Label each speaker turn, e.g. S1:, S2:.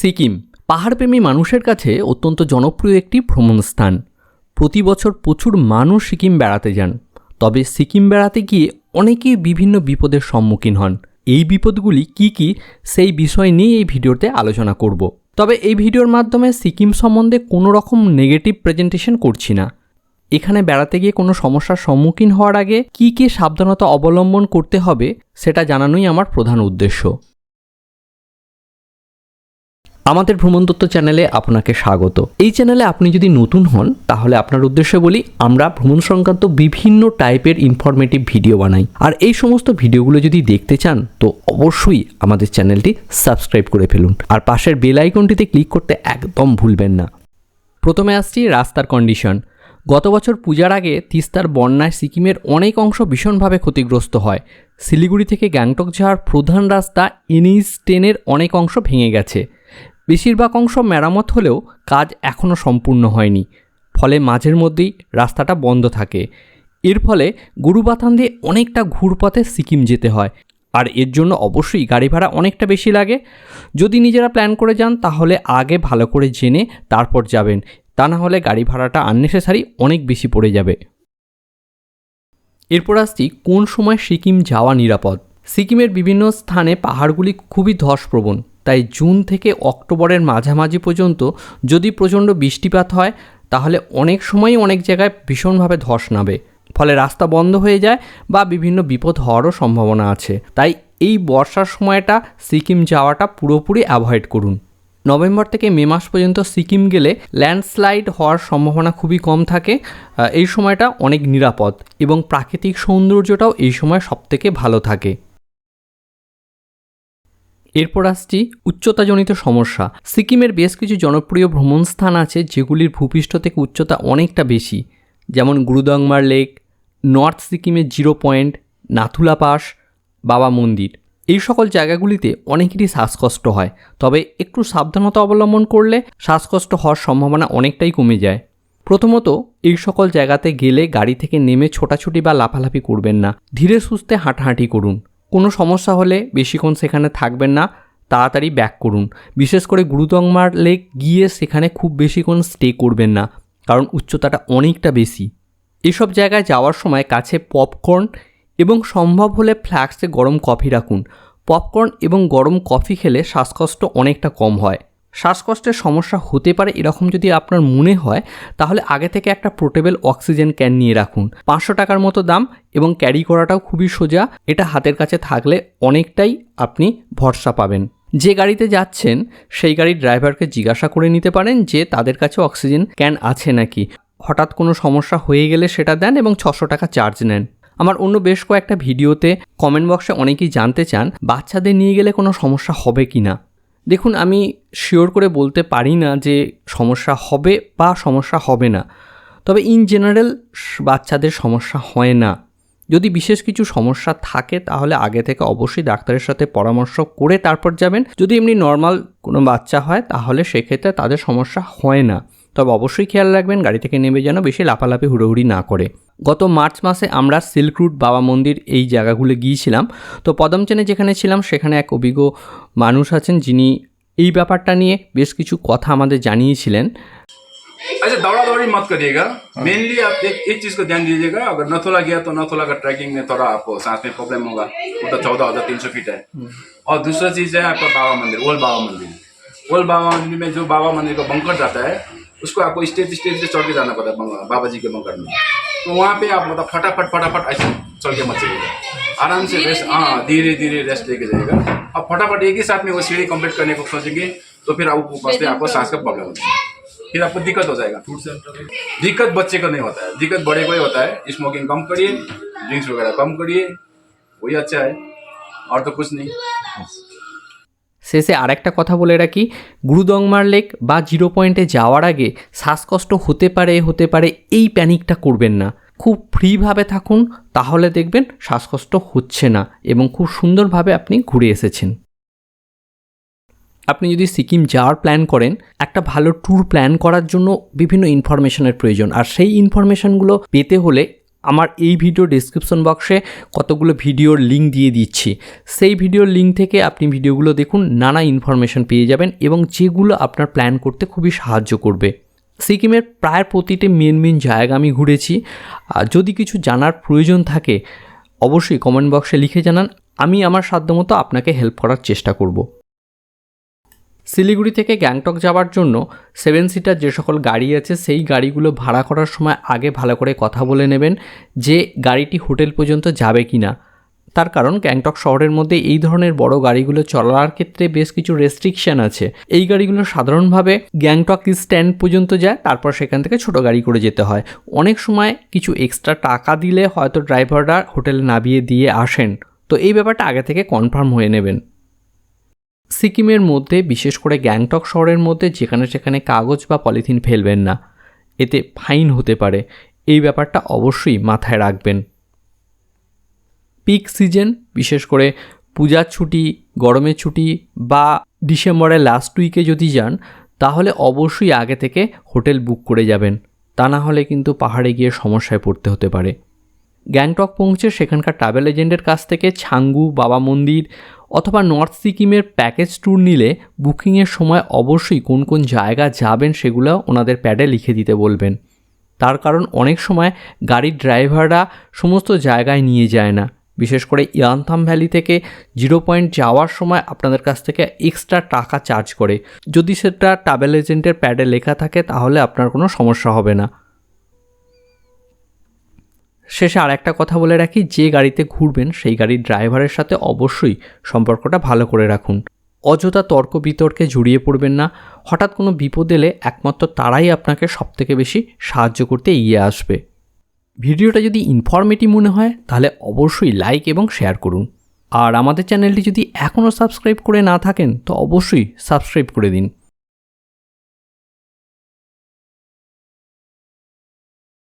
S1: সিকিম, পাহাড়প্রেমী মানুষের কাছে অত্যন্ত জনপ্রিয় একটি ভ্রমণ স্থান। প্রতি বছর প্রচুর মানুষ সিকিম বেড়াতে যান। তবে সিকিম বেড়াতে গিয়ে অনেকেই বিভিন্ন বিপদের সম্মুখীন হন। এই বিপদগুলি কি কি, সেই বিষয় নিয়ে এই ভিডিওতে আলোচনা করব। তবে এই ভিডিওর মাধ্যমে সিকিম সম্বন্ধে কোনো রকম নেগেটিভ প্রেজেন্টেশন করছি না। এখানে বেড়াতে গিয়ে কোনো সমস্যার সম্মুখীন হওয়ার আগে কি কি সাবধানতা অবলম্বন করতে হবে, সেটা জানানোই আমার প্রধান উদ্দেশ্য। আমাদের ভ্রমণতত্ত্ব চ্যানেলে আপনাকে স্বাগত। এই চ্যানেলে আপনি যদি নতুন হন, তাহলে আপনার উদ্দেশ্যে বলি, আমরা ভ্রমণ সংক্রান্ত বিভিন্ন টাইপের ইনফরমেটিভ ভিডিও বানাই। আর এই সমস্ত ভিডিওগুলো যদি দেখতে চান, তো অবশ্যই আমাদের চ্যানেলটি সাবস্ক্রাইব করে ফেলুন। আর পাশের বেল আইকনটিতে ক্লিক করতে একদম ভুলবেন না। প্রথমে আসছি রাস্তার কন্ডিশন গত বছর পূজার আগে তিস্তার বন্যায় সিকিমের অনেক অংশ ভীষণভাবে ক্ষতিগ্রস্ত হয়। শিলিগুড়ি থেকে গ্যাংটক যাওয়ার প্রধান রাস্তা এনএইচ টেনের অনেক অংশ ভেঙে গেছে। বেশিরভাগ অংশ মেরামত হলেও কাজ এখনও সম্পূর্ণ হয়নি। ফলে মাঝের মধ্যেই রাস্তাটা বন্ধ থাকে। এর ফলে গুরুবাথান দিয়ে অনেকটা ঘুরপথে সিকিম যেতে হয়। আর এর জন্য অবশ্যই গাড়ি ভাড়া অনেকটা বেশি লাগে। যদি নিজেরা প্ল্যান করে যান, তাহলে আগে ভালো করে জেনে তারপর যাবেন। তা না হলে গাড়ি ভাড়াটা আননেসেসারি অনেক বেশি পড়ে যাবে। এরপর আসছি, কোন সময় সিকিম যাওয়া নিরাপদ? সিকিমের বিভিন্ন স্থানে পাহাড়গুলি খুবই ধসপ্রবণ। তাই জুন থেকে অক্টোবরের মাঝামাঝি পর্যন্ত যদি প্রচণ্ড বৃষ্টিপাত হয়, তাহলে অনেক সময়ই অনেক জায়গায় ভীষণভাবে ধস নাবে ফলে রাস্তা বন্ধ হয়ে যায় বা বিভিন্ন বিপদ হওয়ারও সম্ভাবনা আছে। তাই এই বর্ষার সময়টা সিকিম যাওয়াটা পুরোপুরি অ্যাভয়েড করুন। নভেম্বর থেকে মে মাস পর্যন্ত সিকিম গেলে ল্যান্ডস্লাইড হওয়ার সম্ভাবনা খুবই কম থাকে। এই সময়টা অনেক নিরাপদ এবং প্রাকৃতিক সৌন্দর্যটাও এই সময় সবথেকে ভালো থাকে। এরপর আসছি উচ্চতাজনিত সমস্যা। সিকিমের বেশ কিছু জনপ্রিয় ভ্রমণ স্থান আছে যেগুলির ভূপৃষ্ঠ থেকে উচ্চতা অনেকটা বেশি। যেমন গুরুদংমার লেক, নর্থ সিকিমের zero point, Nathula pass, Baba Mandir. এই সকল জায়গাগুলিতে অনেকেরই শ্বাসকষ্ট হয়। তবে একটু সাবধানতা অবলম্বন করলে শ্বাসকষ্ট হওয়ার সম্ভাবনা অনেকটাই কমে যায়। প্রথমত, এই সকল জায়গাতে গেলে গাড়ি থেকে নেমে ছোটাছুটি বা লাফালাফি করবেন না। ধীরে সুস্থে হাঁটাহাঁটি করুন। কোনো সমস্যা হলে বেশিক্ষণ সেখানে থাকবেন না, তাড়াতাড়ি ব্যাক করুন। বিশেষ করে গুরুতংমার লেক গিয়ে সেখানে খুব বেশিক্ষণ স্টে করবেন না, কারণ উচ্চতাটা অনেকটা বেশি। এসব জায়গায় যাওয়ার সময় কাছে পপকর্ন এবং সম্ভব হলে ফ্ল্যাক্সে গরম কফি রাখুন। পপকর্ন এবং গরম কফি খেলে শ্বাসকষ্ট অনেকটা কম হয়। শ্বাসকষ্টের সমস্যা হতে পারে এরকম যদি আপনার মনে হয়, তাহলে আগে থেকে একটা পোর্টেবল অক্সিজেন ক্যান নিয়ে রাখুন। পাঁচশো টাকার মতো দাম এবং ক্যারি করাটাও খুবই সোজা। এটা হাতের কাছে থাকলে অনেকটাই আপনি ভরসা পাবেন। যে গাড়িতে যাচ্ছেন, সেই গাড়ির ড্রাইভারকে জিজ্ঞাসা করে নিতে পারেন যে তাদের কাছে অক্সিজেন ক্যান আছে নাকি। হঠাৎ কোনো সমস্যা হয়ে গেলে সেটা দেন এবং ছশো টাকা চার্জ নেন। আমার অন্য বেশ কয়েকটা ভিডিওতে কমেন্ট বক্সে অনেকেই জানতে চান, বাচ্চাদের নিয়ে গেলে কোনো সমস্যা হবে কি না দেখুন, আমি শিওর করে বলতে পারি না যে সমস্যা হবে বা সমস্যা হবে না। তবে ইন জেনারেল বাচ্চাদের সমস্যা হয় না। যদি বিশেষ কিছু সমস্যা থাকে, তাহলে আগে থেকে অবশ্যই ডাক্তারের সাথে পরামর্শ করে তারপর যাবেন। যদি এমনি নর্মাল কোনো বাচ্চা হয়, তাহলে সেক্ষেত্রে তাদের সমস্যা হয় না। তবে অবশ্যই খেয়াল রাখবেন গাড়ি থেকে নেমে যেন বেশি লাফালাফি হুড়োহুড়ি না করে গত মার্চ মাসে আমরা সিল্ক রুট বাবা মন্দির এই জায়গাগুলো গিয়েছিলাম তো পদমচেনে যেখানে ছিলাম সেখানে এক অভিজ্ঞ মানুষ আছেন যিনি এই ব্যাপারটা নিয়ে বেশ কিছু কথা আমাদের জানিয়েছিলেন
S2: अच्छा दौड़ा दौड़ी मत करिएगा मेनली आप एक एक चीज को ध्यान दीजिएगा अगर नथुला गया तो नथुला का ट्रैकिंग में थोड़ा आपको सांस में प्रॉब्लम होगा वो तो चौदह हजार तीन सौ फीट है और दूसरा चीज है आपका बाबा मंदिर ओल्ड बाबा मंदिर ओल्ड बाबा मंदिर में जो बाबा मंदिर का बंकर जाता है उसको आपको स्टेज स्टेज से चढ़ के जाना पड़ता है बाबा जी के बंकर में। तो वहाँ पे आप मतलब फटाफट फटाफट ऐसे चढ़ के मत आराम से रेस्ट हाँ धीरे धीरे रेस्ट लेके जाएगा अब फटाफट एक ही साथ में वो सीढ़ी कंप्लीट करने को सोचेंगे तो फिर आप ऊपर से आपको सांस का प्रॉब्लम होता है। फिर आपको दिक्कत हो जाएगा। दिक्कत बच्चे को नहीं होता है। दिक्कत बड़े को ही होता है। स्मोकिंग कम करिए ड्रिंक्स वगैरह कम करिए वही अच्छा है। और तो कुछ नहीं।
S1: শেষে আরেকটা কথা বলে রাখি গুরুদংমার লেক বা জিরো পয়েন্টে যাওয়ার আগে শ্বাসকষ্ট হতে পারে হতে পারে, এই প্যানিকটা করবেন না। খুব ফ্রিভাবে থাকুন, তাহলে দেখবেন শ্বাসকষ্ট হচ্ছে না এবং খুব সুন্দরভাবে আপনি ঘুরে এসেছেন। আপনি যদি সিকিম যাওয়ার প্ল্যান করেন, একটা ভালো ট্যুর প্ল্যান করার জন্য বিভিন্ন ইনফরমেশনের প্রয়োজন। আর সেই ইনফরমেশনগুলো পেতে হলে আমার এই ভিডিও ডিসক্রিপশন বক্সে কতগুলো ভিডিওর লিঙ্ক দিয়ে দিচ্ছি। সেই ভিডিওর লিঙ্ক থেকে আপনি ভিডিওগুলো দেখুন, নানা ইনফরমেশন পেয়ে যাবেন এবং যেগুলো আপনার প্ল্যান করতে খুবই সাহায্য করবে। সিকিমের প্রায় প্রতিটি মেন মেন জায়গা আমি ঘুরেছি। আর যদি কিছু জানার প্রয়োজন থাকে, অবশ্যই কমেন্ট বক্সে লিখে জানান। আমি আমার সাধ্যমতো আপনাকে হেল্প করার চেষ্টা করব। শিলিগুড়ি থেকে গ্যাংটক যাওয়ার জন্য সেভেন সিটার যে সকল গাড়ি আছে, সেই গাড়িগুলো ভাড়া করার সময় আগে ভালো করে কথা বলে নেবেন যে গাড়িটি হোটেল পর্যন্ত যাবে কি না তার কারণ গ্যাংটক শহরের মধ্যে এই ধরনের বড় গাড়িগুলো চলার ক্ষেত্রে বেশ কিছু রেস্ট্রিকশন আছে। এই গাড়িগুলো সাধারণভাবে গ্যাংটক স্ট্যান্ড পর্যন্ত যায়, তারপর সেখান থেকে ছোট গাড়ি করে যেতে হয়। অনেক সময় কিছু এক্সট্রা টাকা দিলে হয়তো ড্রাইভাররা হোটেলে নামিয়ে দিয়ে আসেন। তো এই ব্যাপারটা আগে থেকে কনফার্ম হয়ে নেবেন। সিকিমের মধ্যে, বিশেষ করে গ্যাংটক শহরের মধ্যে, যেখানে সেখানে কাগজ বা পলিথিন ফেলবেন না। এতে ফাইন হতে পারে। এই ব্যাপারটা অবশ্যই মাথায় রাখবেন। পিক সিজন, বিশেষ করে পূজার ছুটি, গরমের ছুটি বা ডিসেম্বরের লাস্ট উইকে যদি যান, তাহলে অবশ্যই আগে থেকে হোটেল বুক করে যাবেন। তা না হলে কিন্তু পাহাড়ে গিয়ে সমস্যায় পড়তে হতে পারে। গ্যাংটক পৌঁছে সেখানকার ট্রাভেল এজেন্টের কাছ থেকে ছাঙ্গু, বাবা মন্দির অথবা নর্থ সিকিমের প্যাকেজ ট্যুর নিলে বুকিংয়ের সময় অবশ্যই কোন কোন জায়গা যাবেন সেগুলো ওনাদের প্যাডে লিখে দিতে বলবেন। তার কারণ অনেক সময় গাড়ির ড্রাইভাররা সমস্ত জায়গায় নিয়ে যায় না। বিশেষ করে ইয়ানথাম ভ্যালি থেকে জিরো পয়েন্ট যাওয়ার সময় আপনাদের কাছ থেকে এক্সট্রা টাকা চার্জ করে। যদি সেটা ট্রাভেল এজেন্টের প্যাডে লেখা থাকে তাহলে আপনার কোনো সমস্যা হবে না। শেষে আর একটা কথা বলে রাখি, যে গাড়িতে ঘুরবেন সেই গাড়ির ড্রাইভারের সাথে অবশ্যই সম্পর্কটা ভালো করে রাখুন। অযথা তর্ক বিতর্কে জড়িয়ে পড়বেন না। হঠাৎ কোনো বিপদ এলে একমাত্র তারাই আপনাকে সবথেকে বেশি সাহায্য করতে এগিয়ে আসবে। ভিডিওটা যদি ইনফরমেটিভ মনে হয়, তাহলে অবশ্যই লাইক এবং শেয়ার করুন। আর আমাদের চ্যানেলটি যদি এখনও সাবস্ক্রাইব করে না থাকেন, তো অবশ্যই সাবস্ক্রাইব করে দিন।